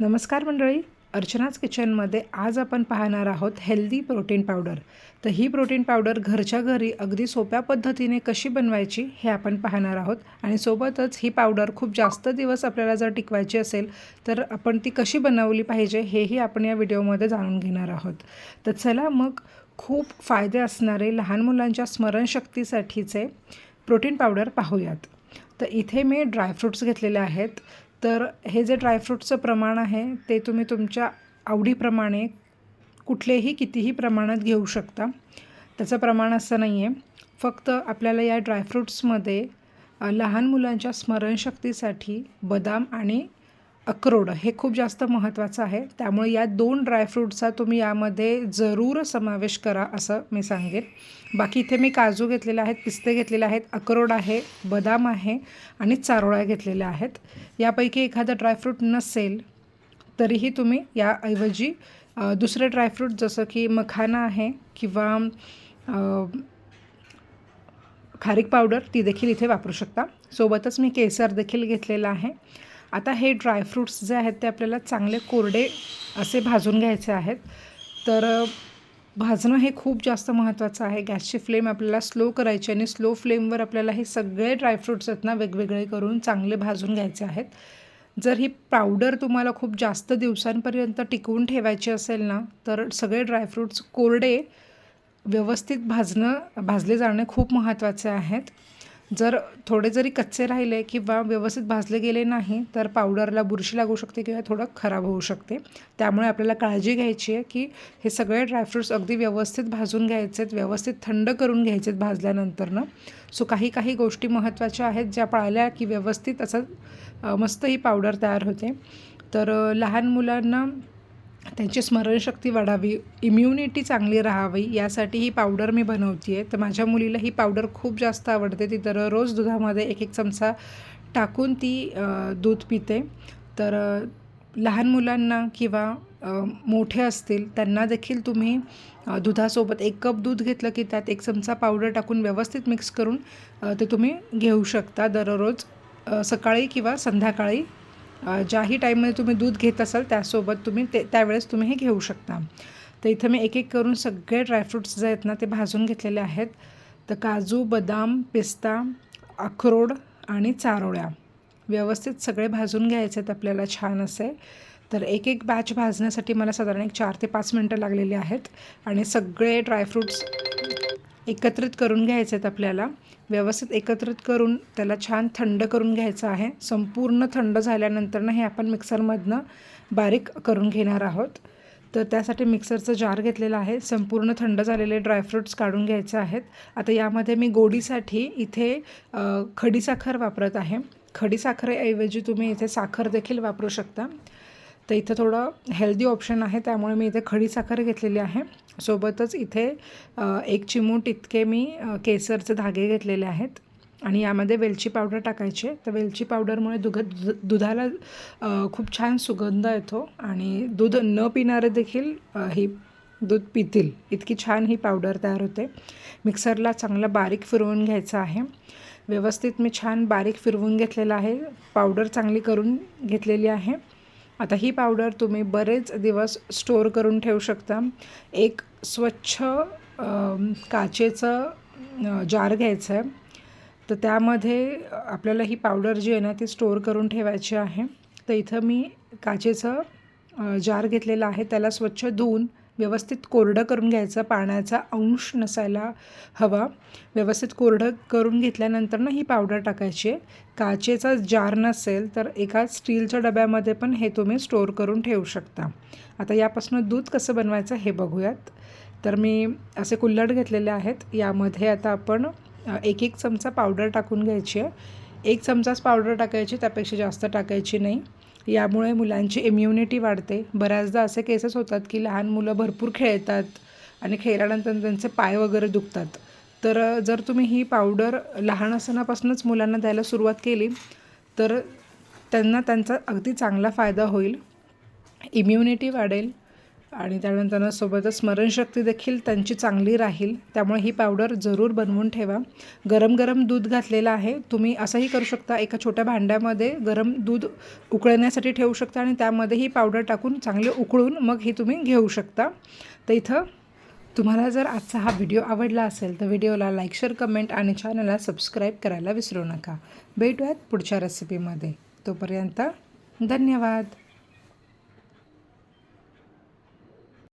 नमस्कार मंडळी. अर्चनाच किचनमध्ये आज आपण पाहणार आहोत हेल्दी प्रोटीन पावडर तर ही प्रोटीन पावडर घरच्या घरी अगदी सोप्या पद्धतीने कशी बनवायची हे आपण पाहणार आहोत. आणि सोबतच ही पावडर खूप जास्त दिवस आपल्याला जर टिकवायची असेल तर आपण ती कशी बनवली पाहिजे हेही आपण या व्हिडिओमध्ये जाणून घेणार आहोत. तर चला मग खूप फायदे असणारे लहान मुलांच्या स्मरणशक्तीसाठीचे प्रोटीन पावडर पाहूयात. तर इथे मी ड्रायफ्रूट्स घेतलेले आहेत. तर हे जे ड्रायफ्रूटचं प्रमाण आहे ते तुम्ही तुमच्या आवडीप्रमाणे कुठलेही कितीही प्रमाणात घेऊ शकता. त्याचं प्रमाण असं नाही आहे फक्त आपल्याला या ड्रायफ्रूट्समध्ये लहान मुलांच्या स्मरणशक्तीसाठी बदाम आणि अक्रोड हे खूप जास्त महत्त्वाचं आहे. त्यामुळे या दोन ड्रायफ्रूटचा तुम्ही यामध्ये जरूर समावेश करा असं मी सांगेन. बाकी इथे मी काजू घेतलेले आहेत पिस्ते घेतलेले आहेत अक्रोड आहे बदाम आहे आणि चारोळ्या घेतलेल्या आहेत. यापैकी एखादं ड्रायफ्रूट नसेल तरीही तुम्ही याऐवजी दुसरे ड्रायफ्रूट जसं की मखाना आहे किंवा खारीक पावडर ती देखील इथे वापरू शकता. सोबतच मी केसर देखील घेतलेला आहे. आता हे ड्रायफ्रूट्स जे आहेत ते आपल्याला चांगले कोरडे असे भाजून घ्यायचे आहेत. तर भाजणं हे खूप जास्त महत्त्वाचं आहे. गॅसची फ्लेम आपल्याला स्लो करायची आणि स्लो फ्लेमवर आपल्याला हे सगळे ड्रायफ्रूट्स आहेत ना वेगवेगळे करून चांगले भाजून घ्यायचे आहेत. जर ही पावडर तुम्हाला खूप जास्त दिवसांपर्यंत टिकवून ठेवायची असेल ना तर सगळे ड्रायफ्रूट्स कोरडे व्यवस्थित भाजणं भाजले जाणे खूप महत्त्वाचे आहेत. जर थोडे जरी कच्चे राहिले किंवा व्यवस्थित भाजले गेले नाही तर पावडरला बुरशी लागू शकते किंवा थोडं खराब होऊ शकते. त्यामुळे आपल्याला काळजी घ्यायची आहे की हे सगळे ड्रायफ्रूट्स अगदी व्यवस्थित भाजून घ्यायचे आहेत व्यवस्थित थंड करून घ्यायचे आहेत भाजल्यानंतरनं. सो काही काही गोष्टी महत्त्वाच्या आहेत ज्या पाळल्या की व्यवस्थित असं मस्त ही पावडर तयार होते. तर लहान मुलांना त्यांची स्मरणशक्ती वाढावी इम्युनिटी चांगली राहावी यासाठी ही पावडर मी बनवते आहे तर माझ्या मुलीला ही पावडर खूप जास्त आवडते. ती तर रोज दुधामध्ये एक एक चमचा टाकून ती दूध पिते. तर लहान मुलांना किंवा मोठे असतील त्यांना देखील तुम्ही दुधासोबत एक कप दूध घेतलं की त्यात एक चमचा पावडर टाकून व्यवस्थित मिक्स करून ते तुम्ही घेऊ शकता दररोज सकाळी किंवा संध्याकाळी. ज्याही टाईममध्ये तुम्ही दूध घेत असाल त्यासोबत तुम्ही ते त्यावेळेस तुम्ही हे घेऊ शकता. तर इथं मी एक एक करून सगळे ड्रायफ्रुट्स जे आहेत ना ते भाजून घेतलेले आहेत. तर काजू बदाम पिस्ता अक्रोड आणि चारोळ्या. व्यवस्थित सगळे भाजून घ्यायचे आहेत आपल्याला छान असे. तर एक एक बॅच भाजण्यासाठी मला साधारण एक चार ते पाच मिनटं लागलेली आहेत. आणि सगळे ड्रायफ्रूट्स एकत्रित करून घ्यायचे आहेत आपल्याला. व्यवस्थित एकत्रित करून त्याला छान थंड करून घ्यायचं आहे. संपूर्ण थंड झाल्यानंतरनं हे आपण मिक्सरमधनं बारीक करून घेणार आहोत. तर त्यासाठी मिक्सरचं जार घेतलेलं आहे. संपूर्ण थंड झालेले ड्रायफ्रूट्स काढून घ्यायचे आहेत. आता यामध्ये मी गोडीसाठी इथे खडीसाखर वापरत आहे. खडीसाखरेऐवजी तुम्ही इथे साखर देखील वापरू शकता. तर इथं थोडं हेल्दी ऑप्शन आहे त्यामुळे मी इथे खडी साखर घेतलेली आहे. सोबतच इथे एक चिमूट इतके मी केसरचे धागे घेतलेले आहेत. आणि यामध्ये वेलची पावडर टाकायची तर वेलची पावडरमुळे दुध दुधाला खूप छान सुगंध येतो. आणि दूध न पिणारे देखील ही दूध पितील. इतकी छान ही पावडर तयार होते. मिक्सरला चांगलं बारीक फिरवून घ्यायचं आहे. व्यवस्थित मी छान बारीक फिरवून घेतलेलं आहे. पावडर चांगली करून घेतलेली आहे. आता ही पावडर तुम्ही बरेच दिवस स्टोअर करून ठेवू शकता. एक स्वच्छ काचेचं जार घ्यायचं आहे तर त्यामध्ये आपल्याला ही पावडर जी आहे ना ती स्टोअर करून ठेवायची आहे. तर इथं मी काचेचं जार घेतलेलं आहे. त्याला स्वच्छ धुवून व्यवस्थित कोरडं करून घ्यायचं पाण्याचा अंश नसायला हवा. व्यवस्थित कोरडं करून घेतल्यानंतर ना ही पावडर टाकायची आहे. काचेचा जार नसेल तर एका स्टीलच्या डब्यामध्ये पण हे तुम्ही स्टोअर करून ठेवू शकता. आता यापासून दूध कसं बनवायचं हे बघूयात. तर मी असे कुल्हड घेतलेले आहेत. यामध्ये आता आपण एक एक चमचा पावडर टाकून घ्यायची आहे. एक चमचाच पावडर टाकायची त्यापेक्षा जास्त टाकायची नाही. यामुळे मुलांची इम्युनिटी वाढते. बऱ्याचदा असे केसेस होतात की लहान मुलं भरपूर खेळतात आणि खेळल्यानंतर त्यांचे पाय वगैरे दुखतात. तर जर तुम्ही ही पावडर लहान असतानापासूनच मुलांना द्यायला सुरुवात केली तर त्यांना त्यांचा अगदी चांगला फायदा होईल. इम्युनिटी वाढेल. आणि त्यानंतर सोबतच स्मरणशक्ती देखील त्यांची चांगली राहील. त्यामुळे ही पावडर जरूर बनवून ठेवा. गरम गरम दूध घातलेलं आहे. तुम्ही असंही करू शकता एका छोट्या भांड्यामध्ये गरम दूध उकळण्यासाठी ठेवू शकता आणि त्यामध्ये ही पावडर टाकून चांगले उकळून मग ही तुम्ही घेऊ शकता. तर इथं तुम्हाला जर आजचा हा व्हिडिओ आवडला असेल तर व्हिडिओला लाईक शेअर कमेंट आणि चॅनलला सबस्क्राईब करायला विसरू नका. भेटूयात पुढच्या रेसिपीमध्ये तोपर्यंत धन्यवाद.